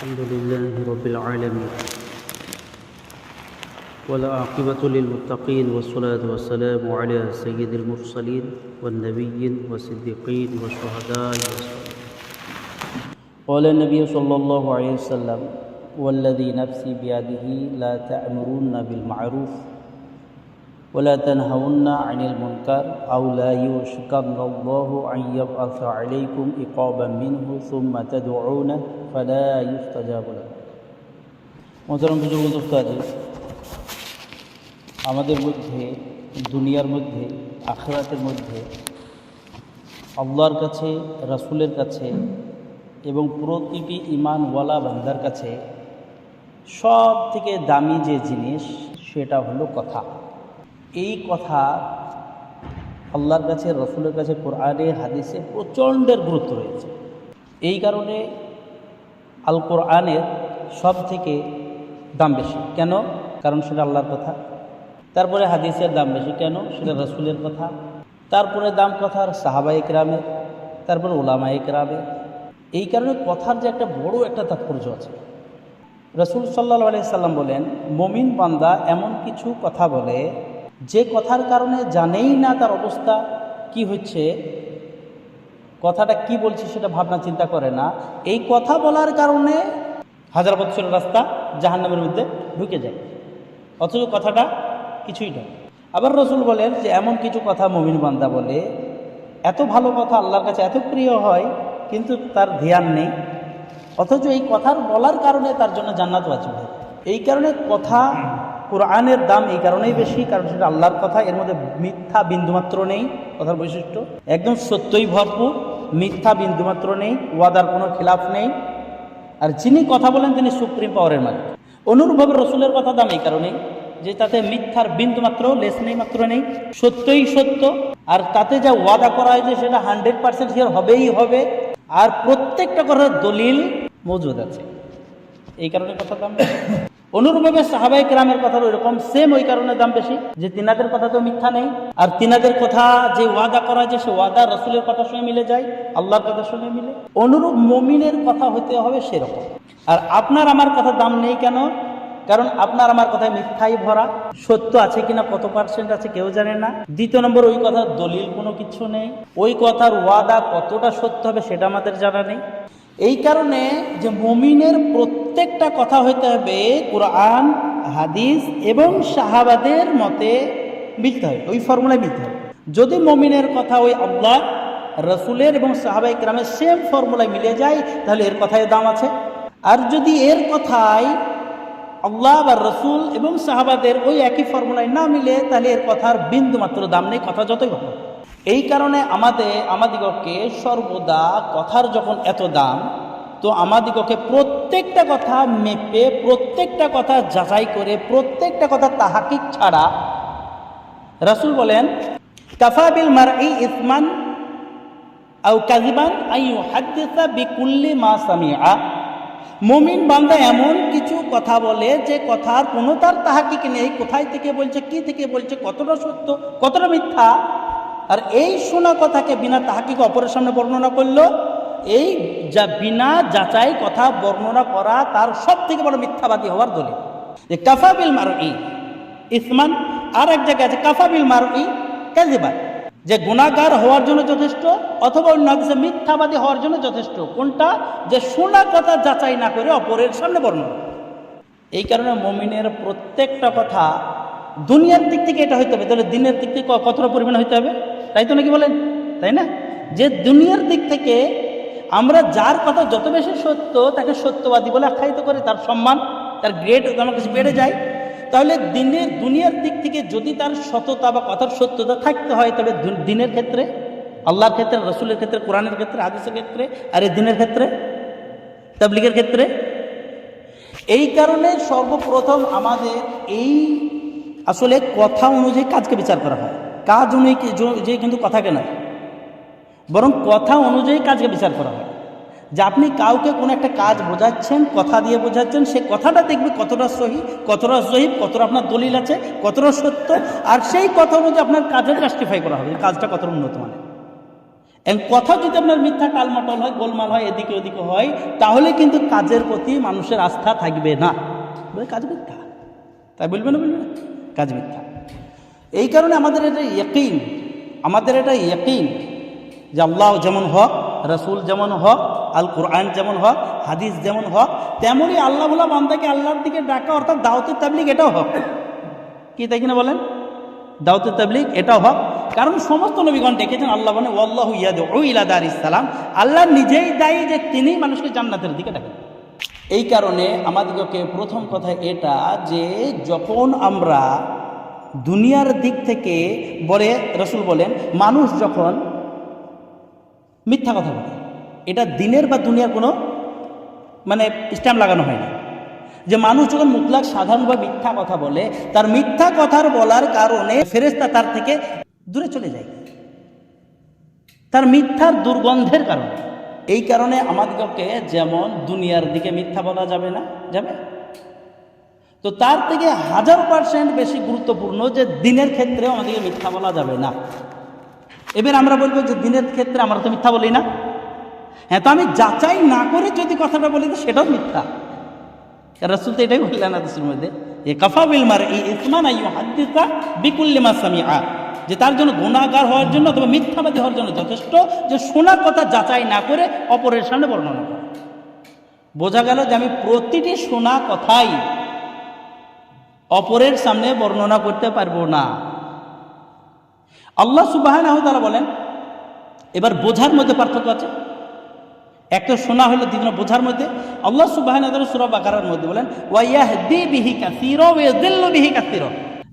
الحمد لله رب العالمين. والعاقبة للمتقين والصلاة والسلام على سيد المرسلين والنبيين والصديقين والشهداء قال النبي صلى الله عليه وسلم والذي نفسي بيده لا تأمرون بالمعروف ولا تنهون عن المنكر أو لا يوشكن الله أن يبعث عليكم إقابا منه ثم تدعونه فلا يستجاب لكم মোহতরম বুজুর্গ উস্তাদি আমাদের মধ্যে দুনিয়ার মধ্যে আখরাতের মধ্যে আল্লাহর কাছে রাসূলের কাছে এবং প্রতিটি ইমানওয়ালা বান্দার কাছে সব থেকে দামি যে জিনিস সেটা হলো কথা এই কথা আল্লাহর কাছে, রসুলের কাছে, কোরআনে, হাদিসে প্রচণ্ডের গুরুত্ব রয়েছে। এই কারণে আল কোরআনের সব থেকে দাম বেশি। কেন? কারণ সেটা আল্লাহর কথা। তারপরে হাদিসের দাম বেশি। কেন? সেটা রসুলের কথা। তারপরে দাম কথার সাহাবা একরামের তারপরে ওলামা একরামের এই কারণে কথার যে একটা বড় একটা তাৎপর্য আছে। রসুল সাল্লাহ আলি সাল্লাম বলেন, মমিন বান্দা এমন কিছু কথা বলে যে কথার কারণে জানেই না তার অবস্থা, কি হচ্ছে? কথাটা কি বলছে সেটা ভাবনা চিন্তা করে না। এই কথা বলার কারণে হাজার বছরের রাস্তা জাহান্নামের মধ্যে ঢুকে যায়। অথচ কথাটা কিছুই নয়। আবার রসুল বলেন যে, এমন কিছু কথা মমিন বান্দা বলে, এত ভালো কথা আল্লাহর কাছে এত প্রিয় হয়, কিন্তু তার ধ্যান নেই। অথচ এই কথার বলার কারণে তার জন্য জান্নাত বাঁচবে এই কারণে কথা কোরআনের দাম এই কারণেই বেশি, কারণ সেটা আল্লাহর কথা। এর মধ্যে মিথ্যা বিন্দুমাত্র নেই, কথার বৈশিষ্ট্য। একদম সত্যই ভরপুর, মিথ্যা বিন্দুমাত্র নেই, ওয়াদার কোনো খিলাফ নেই। আর যিনি কথা বলেন তিনি সুপ্রিম পাওয়ারের মালিক। অনুরূপভাবে রসুলের কথা দাম এই কারণেই, যে তাতে মিথ্যার বিন্দুমাত্র, লেস নেই, মাত্র নেই। সত্যই সত্য, আর তাতে যা ওয়াদা করা হয়েছে সেটা হান্ড্রেড পার্সেন্ট শিওর হবেই হবে। আর প্রত্যেকটা কথার দলিল মজুদ আছে। এই কারণে কথা দাম। অনুরূপভাবে সাহাবাই গ্রামের কথা এরকম সেম ওই কারণে দাম বেশি, যে তিনাদের কথা তো মিথ্যা নেই। আর তিনাদের কথা যে ওয়াদা করা যায়, সে ওয়াদা রসুলের কথার সঙ্গে মিলে যায়, আল্লাহর কথার সঙ্গে মিলে। অনুরূপ মমিনের কথা হতে হবে সেরকম। আর আপনার আমার কথা দাম নেই কেন? কারণ আপনার আমার কথায় মিথ্যাই ভরা। সত্য আছে কিনা, কত পার্সেন্ট আছে কেউ জানে না। দ্বিতীয় নম্বর, ওই কথার দলিল কোনো কিছু নেই। ওই কথার ওয়াদা কতটা সত্য হবে সেটা আমাদের জানা নেই। এই কারণে যে মমিনের প্রত্যেকটা কথা হইতে হবে কোরআন, হাদিস এবং সাহাবাদের মতে মিলতে হবে, ওই ফর্মুলায় মিলতে হবে। যদি মমিনের কথা ওই আল্লাহ রসুলের এবং সাহাবাই গ্রামের সেম ফর্মুলায় মিলে যায়, তাহলে এর কথায় দাম আছে। আর যদি এর কথায় আল্লাহ বা রসুল এবং সাহাবাদের ওই একই ফর্মুলায় না মিলে, তাহলে এর কথার বিন্দু মাত্র দাম নেই, কথা যতই ভালো এই কারণে আমাদের, আমাদিগকে সর্বদা কথার যখন এত দাম তো আমাদিগকে প্রত্যেকটা কথা মেপে, প্রত্যেকটা কথা যাচাই করে, প্রত্যেকটা কথা তাহাকিক ছাড়া রাসুল বলেন কাফাবিল মার এই ইসমান আউ কাজিবান বিকুল্লি মা সামিয়া মমিন বান্দা এমন কিছু কথা বলে যে কথার কোনো তার তাহাকিক নেই, কোথায় থেকে বলছে, কি থেকে বলছে, কতটা সত্য, কতটা মিথ্যা। আর এই শোনা কথাকে বিনা তাহাকিক অপরের সামনে বর্ণনা করল এই যা বিনা যাচাই কথা বর্ণনা করা তার সব থেকে বড় মিথ্যাবাদী হওয়ার দলিল। যে কাফাবিল মারো ই ইসমান আর এক জায়গায় আছে কাফাবিল মারো ই কাজিবা যে গুণাগার হওয়ার জন্য যথেষ্ট অথবা অন্য হাদিসে মিথ্যাবাদী হওয়ার জন্য যথেষ্ট, কোনটা? যে শোনা কথা যাচাই না করে অপরের সামনে বর্ণনা। এই কারণে মমিনের প্রত্যেকটা কথা দুনিয়ার দিক থেকে এটা হইতে হবে, তাহলে দিনের দিক থেকে কতটা পরিমাণ হইতে হবে? তাই তো নাকি বলেন? তাই না? যে দুনিয়ার দিক থেকে আমরা যার কথা যত বেশি সত্য তাকে সত্যবাদী বলে আখ্যায়িত করে, তার সম্মান, তার গ্রেড আমার কাছে বেড়ে যায়। তাহলে দিনের, দুনিয়ার দিক থেকে যদি তার সততা বা কথার সত্যতা থাকতে হয় তবে দিনের ক্ষেত্রে, আল্লাহর ক্ষেত্রে, রসুলের ক্ষেত্রে, কোরআনের ক্ষেত্রে আদেশের ক্ষেত্রে, আর দিনের ক্ষেত্রে, তাবলিগের ক্ষেত্রে। এই কারণে সর্বপ্রথম আমাদের এই আসলে কথা অনুযায়ী কাজকে বিচার করা হয়। কাজ অনুযায়ী যে কিন্তু কথাকে নয়। বরং কথা অনুযায়ী কাজকে বিচার করা হয়। যে আপনি কাউকে কোনো একটা কাজ বোঝাচ্ছেন, কথা দিয়ে বোঝাচ্ছেন, সে কথাটা দেখবে কতটা সহি কতটা সহি কতটা আপনার দলিল আছে, কতটা সত্য, আর সেই কথা অনুযায়ী আপনার কাজের জাস্টিফাই করা হবে। কাজটা কতটা উন্নত মানে এবং কথা যদি আপনার মিথ্যা টালমাটল হয়, গোলমাল হয়, এদিকে ওদিকে হয়, তাহলে কিন্তু কাজের প্রতি মানুষের আস্থা থাকবে না। কাজ মিথ্যা। তাই বলবে না বলবে কাজ মিথ্যা। এই কারণে আমাদের এটা ইয়কিন, আমাদের এটা ইয়কিন যে আল্লাহ যেমন হক, রসুল যেমন হক আল কোরআন যেমন হক, হাদিস যেমন হক, তেমনই আল্লাহ বলা বান্দাকে আল্লাহর দিকে ডাকা, অর্থাৎ দাওয়াতের তাবলিগ এটাও হক। কি তাই কিনা বলেন? দাওয়াতের তাবলিগ এটাও হক। কারণ সমস্ত নবীগণ ডেকেছেন, আল্লাহ মানে ওয়াল্লাহ ইয়াদ ইসলাম আল্লাহ নিজেই দায়ী যে তিনি মানুষকে জান্নাতের দিকে ডাকেন এই কারণে আমাদিগকে প্রথম কথা এটা যে যখন আমরা দুনিয়ার দিক থেকে বলে, রসুল বলেন, মানুষ যখন মিথ্যা কথা বলে। এটা দিনের বা দুনিয়ার কোনো মানে স্ট্যাম্প লাগানো হয় না। যে মানুষ যখন মুতলাক সাধারণ বা মিথ্যা কথা বলে, তার মিথ্যা কথার বলার কারণে ফেরেস্তা তার থেকে দূরে চলে যায়। তার মিথ্যার দুর্গন্ধের কারণে। এই কারণে আমাদেরকে যেমন দুনিয়ার দিকে মিথ্যা বলা যাবে না, যাবে? তো তার থেকে হাজার পার্সেন্ট বেশি গুরুত্বপূর্ণ যে দিনের ক্ষেত্রে আমাদেরকে মিথ্যা বলা যাবে না। এবার আমরা বলব যে দিনের ক্ষেত্রে আমরা তো মিথ্যা বলি না। হ্যাঁ তো আমি যাচাই না করে যদি কথাটা বলি সেটাও মিথ্যা। রসুল তো এটাই বললেন আদেশের মধ্যে এ কফা বিল মার এই ইসমান আই হাদিসা বিকুল্লিমা সামিআ। যে তার জন্য গুণাগার হওয়ার জন্য অথবা মিথ্যাবাদী হওয়ার জন্য যথেষ্ট যে শোনার কথা যাচাই না করে অপরের সামনে বর্ণনা করা। বোঝা গেল যে আমি প্রতিটি শোনা কথাই অপরের সামনে বর্ণনা করতে পারব না। আল্লাহ তারা বলেন, এবার বোঝার মধ্যে পার্থক্য আছে। একটা শোনা হলো দ্বিতীয় বোঝার মধ্যে। আল্লাহ সুবাহ সুরা বাকারার মধ্যে বলেন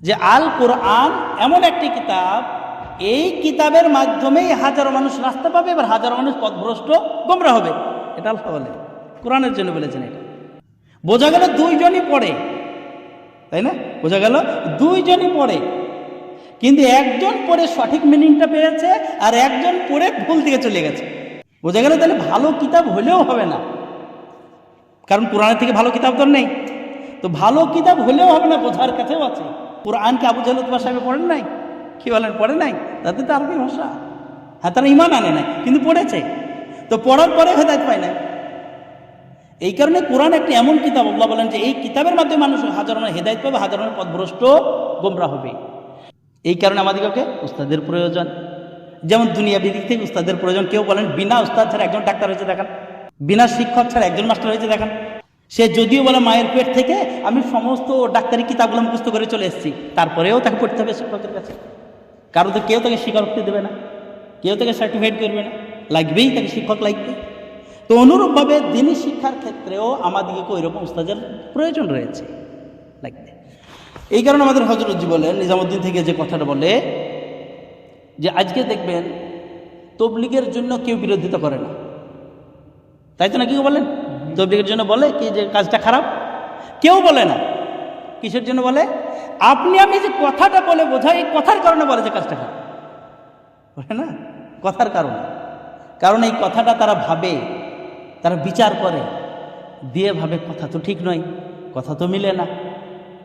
যে আল কোরআন এমন একটি কিতাব, এই কিতাবের মাধ্যমেই হাজারো মানুষ রাস্তা পাবে, এবার হাজারো মানুষ পথভ্রষ্ট গোমরা হবে। এটা আল্লাহ বলে। কোরআনের জন্য বলেছেন এটা। বোঝা গেল দুইজনই পড়ে। তাই না? বোঝা গেল দুইজনই পড়ে। কিন্তু একজন পড়ে সঠিক মিনিংটা পেয়েছে আর একজন পড়ে ভুল দিকে চলে গেছে। বোঝা গেল তাহলে ভালো কিতাব হলেও হবে না। কারণ কোরআনের থেকে ভালো কিতাব তো নেই। তো ভালো কিতাব হলেও হবে না, বোঝার কাছেও আছে। কোরআনকে আবু জাহলুত সাহেব পড়েন নাই? কি বলেন, পড়ে নাই? তাদের তো আরবি ভাষা। হ্যাঁ তারা ইমান আনে নাই, কিন্তু পড়েছে। তো পড়ার পরে হেদায়ত পায় না এই কারণে কোরআন একটি এমন কিতাব বলেন যে এই কিতাবের মাধ্যমে মানুষ হাজার হেদায়ত পাবে, হাজার পথভ্রষ্ট, গোমরা হবে। এই কারণে আমাদেরকে উস্তাদের প্রয়োজন। যেমন দুনিয়া বিদিক থেকে উস্তাদের প্রয়োজন, কেউ বলেন, বিনা উস্তাদ ছাড়া একজন ডাক্তার হয়েছে, দেখান। বিনা শিক্ষক ছাড়া একজন মাস্টার হয়েছে, দেখান। সে যদিও বলে মায়ের পেট থেকে আমি সমস্ত ডাক্তারি কিতাবগুলো মুখস্থ করে চলে এসেছি, তারপরেও তাকে পড়তে হবে শিক্ষকের কাছে। কারণ তো কেউ তাকে স্বীকারোক্তি দেবে না, কেউ তাকে সার্টিফাইড করবে না, লাগবেই তাকে শিক্ষক লাগবে। তো অনুরূপভাবে দিনী শিক্ষার ক্ষেত্রেও আমাদেরকে ওই রকম উস্তাদের প্রয়োজন রয়েছে, লাগবে। এই কারণে আমাদের হজরতজি বলেন, নিজামুদ্দিন থেকে যে কথাটা বলে, যে আজকে দেখবেন তবলিগের জন্য কেউ বিরোধিতা করে না। তাই তো না কি বলেন? তবলিগের জন্য বলে কি যে কাজটা খারাপ? কেউ বলে না। কিসের জন্য বলে? আপনি, আমি যে কথাটা বলে বোঝাই এই কথার কারণে বলে যে কাজটা খারাপ। বলে না? কথার কারণে। কারণ এই কথাটা তারা ভাবে, তারা বিচার করে। দিয়ে ভাবে, কথা তো ঠিক নয়, কথা তো মিলে না।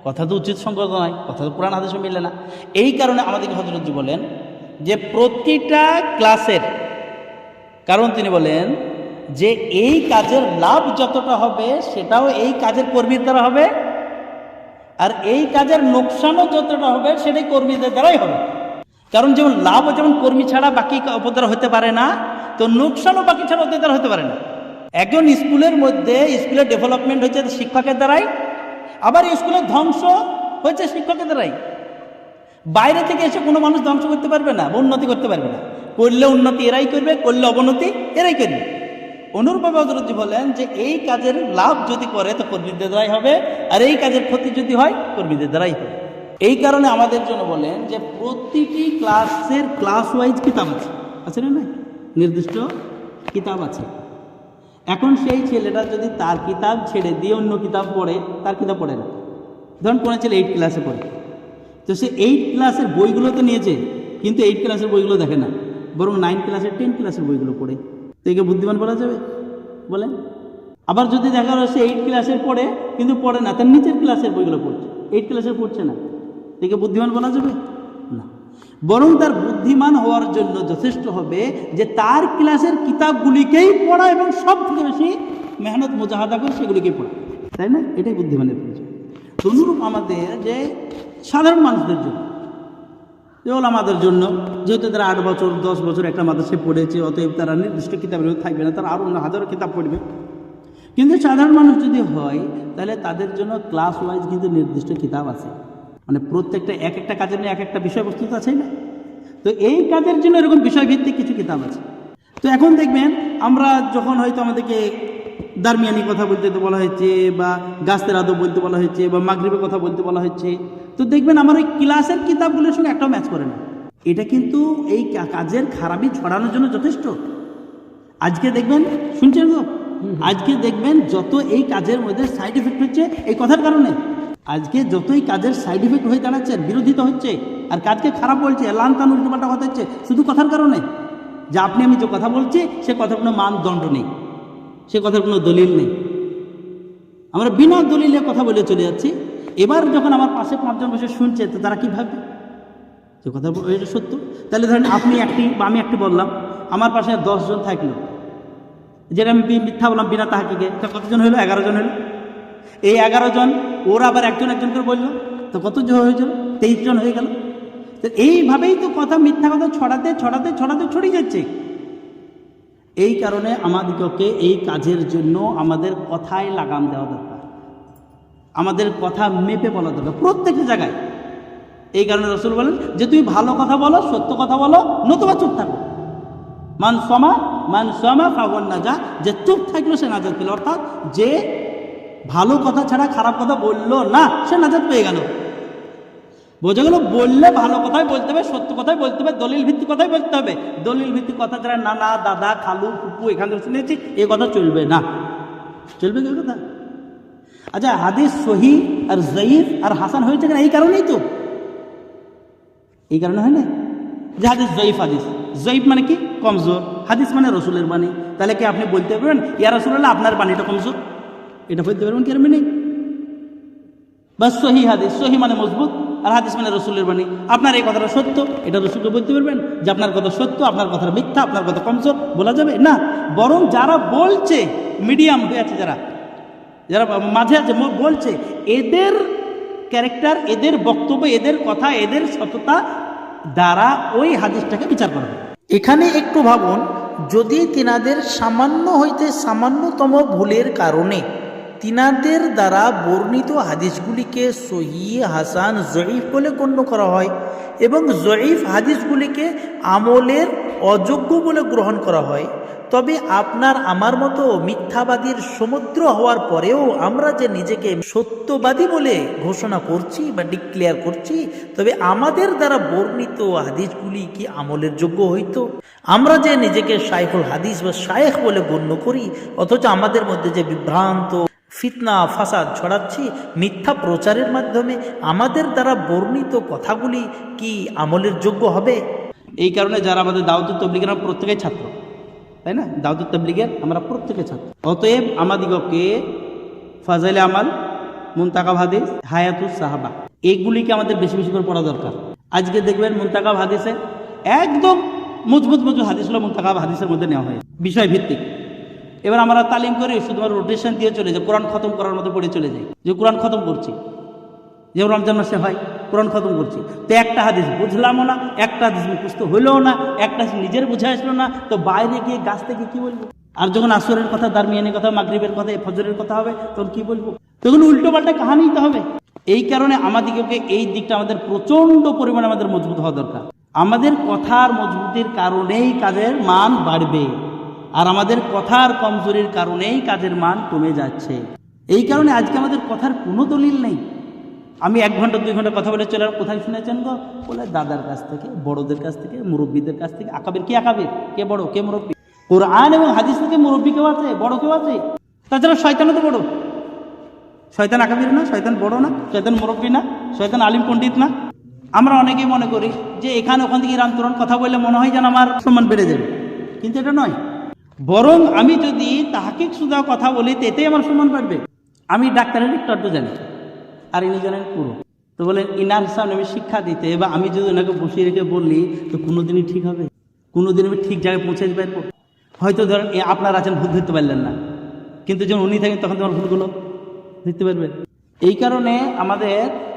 কথা তো উচিত সঙ্গত নয়, কথা তো পুরাণ আদেশও মিলে না। এই কারণে আমাদেরকে হজরতজি বলেন যে প্রতিটা ক্লাসের, কারণ তিনি বলেন যে এই কাজের লাভ যতটা হবে সেটাও এই কাজের কর্মীর দ্বারা হবে, আর এই কাজের নোকসানও যতটা হবে সেটাই কর্মীদের দ্বারাই হবে। কারণ যেমন লাভ যেমন কর্মী ছাড়া বাকি অপর দ্বারা হতে পারে না, তো নোকসানও বাকি ছাড়া ওদের দ্বারা হতে পারে না। একজন স্কুলের মধ্যে স্কুলের ডেভেলপমেন্ট হচ্ছে শিক্ষকের দ্বারাই আবার স্কুলের ধ্বংস হয়েছে শিক্ষকের দ্বারাই বাইরে থেকে এসে কোনো মানুষ ধ্বংস করতে পারবে না উন্নতি করতে পারবে না। করলে উন্নতি এরাই করবে, করলে অবনতি এরাই করবে। অনুরূপভাবে হজরতজি বলেন যে, এই কাজের লাভ যদি করে, তো কর্মীদের দ্বারাই হবে, আর এই কাজের ক্ষতি যদি হয়, কর্মীদের দ্বারাই হবে। এই কারণে আমাদের জন্য বলেন যে, প্রতিটি ক্লাসের ক্লাস ওয়াইজ কিতাব আছে। আছে না নির্দিষ্ট কিতাব আছে। এখন সেই ছেলেটা যদি তার কিতাব ছেড়ে দিয়ে অন্য কিতাব পড়ে, তার কিতাব পড়ে না। ধরুন কোনো ছেলে এইট ক্লাসে পড়ে। তো সে এইট ক্লাসের বইগুলো তো নিয়েছে, কিন্তু এইট ক্লাসের বইগুলো দেখে না। বরং নাইন ক্লাসের টেন ক্লাসের বইগুলো পড়ে। তো একে বুদ্ধিমান বলা যাবে? বলেন। আবার যদি দেখা গেলো সে এইট ক্লাসের পড়ে, কিন্তু পড়ে না, তার নিচের ক্লাসের বইগুলো পড়ছে। এইট ক্লাসের পড়ছে না। একে বুদ্ধিমান বলা যাবে? না। বরং তার বুদ্ধিমান হওয়ার জন্য যথেষ্ট হবে যে তার ক্লাসের কিতাবগুলিকেই পড়া এবং সব থেকে বেশি মেহনত, মোজাহাদা করে সেগুলিকেই পড়া। তাই না? এটাই বুদ্ধিমানের পরিচয়। তো অনুরূপ আমাদের যে সাধারণ মানুষদের জন্য যেমন আমাদের জন্য, যেহেতু তারা আট বছর, দশ বছর একটা মাদ্রাসায় পড়েছে, অতএব তারা নির্দিষ্ট কিতাবের থাকবে না, তারা আরও অন্য হাজারো কিতাব পড়বে। কিন্তু সাধারণ মানুষ যদি হয়, তাহলে তাদের জন্য ক্লাস ওয়াইজ কিন্তু নির্দিষ্ট কিতাব আছে। মানে প্রত্যেকটা এক একটা কাজের নিয়ে এক একটা বিষয়বস্তু তো আছেই না। তো এই কাজের জন্য এরকম বিষয়ভিত্তিক কিছু কিতাব আছে। তো এখন দেখবেন আমরা যখন হয়তো আমাদেরকে দারমিয়ানি কথা বলতে বলা হয়েছে বা গাছের আদব বলতে বলা হয়েছে বা মাগরিবের কথা বলতে বলা হয়েছে তো দেখবেন আমার ওই ক্লাসের কিতাবগুলোর সঙ্গে একটাও ম্যাচ করে না। এটা কিন্তু এই কাজের খারাপই ছড়ানোর জন্য যথেষ্ট। আজকে দেখবেন শুনছেন তো? আজকে দেখবেন যত এই কাজের মধ্যে সাইড এফেক্ট হচ্ছে এই কথার কারণে। আজকে যতই কাজের সাইড এফেক্ট হয়ে দাঁড়াচ্ছে, বিরোধিতা হচ্ছে, আর কাজকে খারাপ বলছে লান তান উল্টোপাল্টা কথা হচ্ছে, শুধু কথার কারণে? যে আপনি আমি যে কথা বলছি, সে কথার কোনো মানদণ্ড নেই, সে কথার কোনো দলিল নেই। আমরা বিনা দলিলে কথা বলে চলে যাচ্ছি। এবার যখন আমার পাশে পাঁচজন বসে শুনছে, তো তারা কী ভাববে যে কথা এটা সত্য? তাহলে ধরেন আপনি একটি বা আমি একটি বললাম, আমার পাশে দশজন থাকল। যেটা আমি মিথ্যা বললাম, বিনা তাহাকে কতজন হলো? এগারো জন হলো। এই এগারো জন, ওরা আবার একজন একজন করে বলল, তো কত জন হয়েছিল? তেইশ জন হয়ে গেল। তো এইভাবেই তো কথা, মিথ্যা কথা ছড়াতে ছড়াতে ছড়াতে ছড়িয়ে যাচ্ছে। এই কারণে আমাদিগকে এই কাজের জন্য আমাদের কথায় লাগাম দেওয়া দরকার। আমাদের কথা মেপে বলা দরকার, প্রত্যেকটা জায়গায়। এই কারণে রসুল বলেন যে, তুমি ভালো কথা বলো, সত্য কথা বলো, নতুবা চুপ থাকো। মান সমা মান সমা ফাগন না যা যে চুপ থাকল সে নাজাত পেল। অর্থাৎ যে ভালো কথা ছাড়া খারাপ কথা বলল না, সে নাজাত পেয়ে গেল। বোঝা গেল, বললে ভালো কথাই বলতে হবে, সত্য কথাই বলতে হবে দলিল ভিত্তিক কথাই বলতে হবে। দলিল ভিত্তিক কথা ছাড়া নানা, দাদা, খালু, ফুপু এখান থেকে শুনেছি, এ কথা চলবে না। চলবে কি কথা? আচ্ছা হাদিস সহি আর জয়ীফ আর হাসান হয়েছে কেন, এই কারণেই তো। এই কারণে হয় না? যে হাদিস জয়ীফ হাদিস। জয়ীফ মানে কি? কমজোর। হাদিস মানে রসুলের বাণী। তাহলে কি আপনি বলতে পারবেন, ইয়া রসুল্লাহ আপনার বাণীটা কমজোর? এটা বলতে পারবেন কি আর নেই বাস সহি হাদিস, সহি মানে মজবুত, আর হাদিস মানে রসুলের বাণী। আপনার এই কথাটা সত্য, এটা রসুলকে বলতে পারবেন যে আপনার কথা সত্য, আপনার কথাটা মিথ্যা, আপনার কথা কমজোর, বলা যাবে? না, বরং যারা বলছে, মিডিয়াম হয়ে আছে যারা যারা মাঝে আছে বলছে, এদের ক্যারেক্টার, এদের বক্তব্য, এদের কথা, এদের সততা দ্বারা ওই হাদিসটাকে বিচার করা এখানে একটু ভাবুন, যদি তিনাদের সামান্য হইতে সামান্যতম ভুলের কারণে তিনাদের দ্বারা বর্ণিত হাদিসগুলিকে সহি হাসান, জয়ীফ বলে গণ্য করা হয় এবং জয়ীফ হাদিসগুলিকে আমলের অযোগ্য বলে গ্রহণ করা হয়। তবে আপনার, আমার মতো মিথ্যাবাদীর সমুদ্র হওয়ার পরেও আমরা যে নিজেকে সত্যবাদী বলে ঘোষণা করছি বা ডিক্লেয়ার করছি, তবে আমাদের দ্বারা বর্ণিত হাদিসগুলি কি আমলের যোগ্য হইতো? আমরা যে নিজেকে শাইখুল হাদিস বা শায়েখ বলে গণ্য করি, অথচ আমাদের মধ্যে যে বিভ্রান্ত ফিতনা, ফাসাদ ছড়াচ্ছি মিথ্যা প্রচারের মাধ্যমে। আমাদের দ্বারা বর্ণিত কথাগুলি কি আমলের যোগ্য হবে? এই কারণে যারা আমাদের দাউদুল তবলিগের আমরা প্রত্যেকেই ছাত্র, তাই না? দাউদুল তবলিগের আমরা প্রত্যেকে ছাত্র। অতএব আমাদিগকে ফাজাইলে আমাল, মুন্তাকাব হাদিস হায়াতুস সাহাবা এইগুলিকে আমাদের বেশি বেশি করে পড়া দরকার। আজকে দেখবেন মুন্তাকাব হাদিসে একদম মজবুত মজবুত হাদিস হলো মুন্তাকাব হাদিসের মধ্যে নেওয়া হয় বিষয় ভিত্তিক এবার আমরা তালিম করি শুধুমাত্র রোটেশন দিয়ে চলে যাই, কোরআন খতম করার মতো পড়ে চলে যাই, যে কোরআন খতম করছি। যেমন রমজান মাসে হয়, কোরআন খতম করছি। তো একটা হাদিস বুঝলামও না, একটা হাদিস মুখস্থ হইলেও না, একটা নিজের বুঝে আসলো না, তো বাইরে গিয়ে গাছ থেকে কি বলব? আর যখন আসরের কথা, দারমিয়ানের কথা, মাগরিবের কথা ফজরের কথা হবে, তখন কি বলব? তখন উল্টো পাল্টা কাহানি নিতে হবে। এই কারণে আমাদিগকে এই দিকটা আমাদের প্রচণ্ড পরিমাণে আমাদের মজবুত হওয়া দরকার। আমাদের কথার মজবুতির কারণেই কাজের মান বাড়বে। আর আমাদের কথার কমজোরির কারণেই কাজের মান কমে যাচ্ছে। এই কারণে আজকে আমাদের কথার কোনো দলিল নেই। আমি এক ঘণ্টা, দুই ঘণ্টা কথা বলে চলে কোথায় শুনেছেন গো? বলে দাদার কাছ থেকে, বড়দের কাছ থেকে, মুরব্বীদের কাছ থেকে। আকাবের কে আকাবের? কে বড়? কে মুরব্বী? কোরআন এবং হাদিস থেকে মুরব্বী কেউ আছে? বড় কেউ আছে? তাছাড়া শয়তানও তো বড়। শয়তান আকাবির না? শয়তান বড় না? শয়তান মুরব্বী না? শয়তান আলিম পণ্ডিত না? আমরা অনেকেই মনে করি যে এখানে ওখান থেকে ইরান তুরন কথা বললে মনে হয় যেন আমার সম্মান বেড়ে যাবে। কিন্তু এটা নয়। বরং আমি যদি তাহাকে সুদা কথা বলি তো এতেই আমার সম্মান বাড়বে। আমি ডাক্তারের একটু জানি। আর ইনি জানেন পুরো। তো বলেন, ইনার সামনে আমি শিক্ষা দিতে বা আমি যদি ওনাকে বসিয়ে রেখে বললি, তো কোনোদিনই ঠিক হবে। কোনোদিন আমি ঠিক জায়গায় পৌঁছে দিতে পারব। হয়তো ধরেন আপনার আছেন ভুল ধরতে পারলেন না। কিন্তু যখন উনি থাকেন, তখন তোমার ভুলগুলো ধরতে পারবেন এই কারণে আমাদের